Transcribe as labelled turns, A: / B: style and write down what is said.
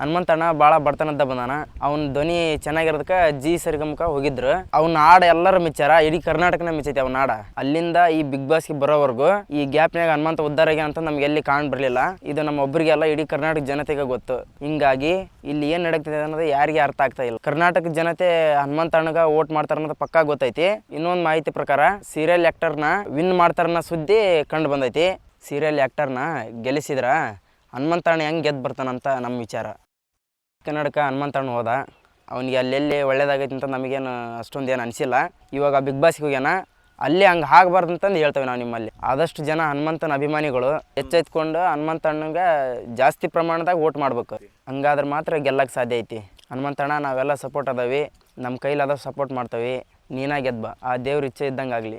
A: ಹನುಮಂತಣ್ಣ ಭಾಳ ಬಡತನದ ಬಂದಾನ. ಅವ್ನ ಧ್ವನಿ ಚೆನ್ನಾಗಿರೋದಕ್ಕೆ ಜಿ ಸರಿಗಮಕ ಹೋಗಿದ್ರು. ಅವ್ನ ಹಾಡ ಎಲ್ಲರ ಮೆಚ್ಚಾರ, ಇಡೀ ಕರ್ನಾಟಕನ ಮೆಚ್ಚೈತಿ ಅವ್ನ ಹಾಡ ಅಲ್ಲಿಂದ ಈ ಬಿಗ್ ಬಾಸ್ಗೆ ಬರೋವರೆಗೂ ಈ ಗ್ಯಾಪ್ನಾಗ ಹನುಮಂತ ಉದ್ದಾರ ಅಂತ ನಮ್ಗೆ ಎಲ್ಲಿ ಕಾಣ್ ಬರಲಿಲ್ಲ. ಇದು ನಮ್ಮ ಒಬ್ಬರಿಗೆಲ್ಲ ಇಡೀ ಕರ್ನಾಟಕ ಜನತೆಗೆ ಗೊತ್ತು. ಹಿಂಗಾಗಿ ಇಲ್ಲಿ ಏನು ನಡೀತಿದೆ ಅನ್ನೋದು ಯಾರಿಗೆ ಅರ್ಥ ಆಗ್ತಾ ಇಲ್ಲ. ಕರ್ನಾಟಕ ಜನತೆ ಹನುಮಂತಣ್ಣಗ ವೋಟ್ ಮಾಡ್ತಾರ ಅನ್ನೋದು ಪಕ್ಕಾ ಗೊತ್ತೈತಿ. ಇನ್ನೊಂದು ಮಾಹಿತಿ ಪ್ರಕಾರ ಸೀರಿಯಲ್ ಆ್ಯಕ್ಟರ್ನ ವಿನ್ ಮಾಡ್ತಾರನ್ನ ಸುದ್ದಿ ಕಂಡು ಬಂದೈತಿ. ಸೀರಿಯಲ್ ಆ್ಯಕ್ಟರ್ನ ಗೆಲ್ಲಿಸಿದ್ರ ಹನುಮಂತಣ್ಣ ಹೆಂಗೆ ಗೆದ್ದು ಬರ್ತಾನಂತ ನಮ್ಮ ವಿಚಾರ. ಕನ್ನಡಕ ಹನುಮಂತಣ್ಣ ಹೋದ. ಅವನಿಗೆ ಅಲ್ಲೆಲ್ಲಿ ಒಳ್ಳೇದಾಗೈತಿ ಅಂತ ನಮಗೇನು ಅಷ್ಟೊಂದು ಏನು ಅನಿಸಿಲ್ಲ. ಇವಾಗ ಬಿಗ್ ಬಾಸ್ಗೆ ಹೋಗ್ಯಾನ. ಅಲ್ಲಿ ಹಂಗೆ ಆಗಬಾರ್ದು ಅಂತಂದು ಹೇಳ್ತೇವೆ ನಾವು ನಿಮ್ಮಲ್ಲಿ. ಆದಷ್ಟು ಜನ ಹನುಮಂತನ ಅಭಿಮಾನಿಗಳು ಎಚ್ಚೆತ್ಕೊಂಡು ಹನುಮಂತಣ್ಣಗೆ ಜಾಸ್ತಿ ಪ್ರಮಾಣದಾಗ ವೋಟ್ ಮಾಡ್ಬೇಕು. ಹಂಗಾದ್ರೆ ಮಾತ್ರ ಗೆಲ್ಲಕ್ಕೆ ಸಾಧ್ಯ ಐತಿ. ಹನುಮಂತಣ್ಣ, ನಾವೆಲ್ಲ ಸಪೋರ್ಟ್ ಅದಾವಿ. ನಮ್ಮ ಕೈಲಾದ ಸಪೋರ್ಟ್ ಮಾಡ್ತೇವೆ. ನೀನಾಗ ಗೆದ್ಬ. ಆ ದೇವ್ರ ಇಚ್ಛೆ ಇದ್ದಂಗೆ ಆಗಲಿ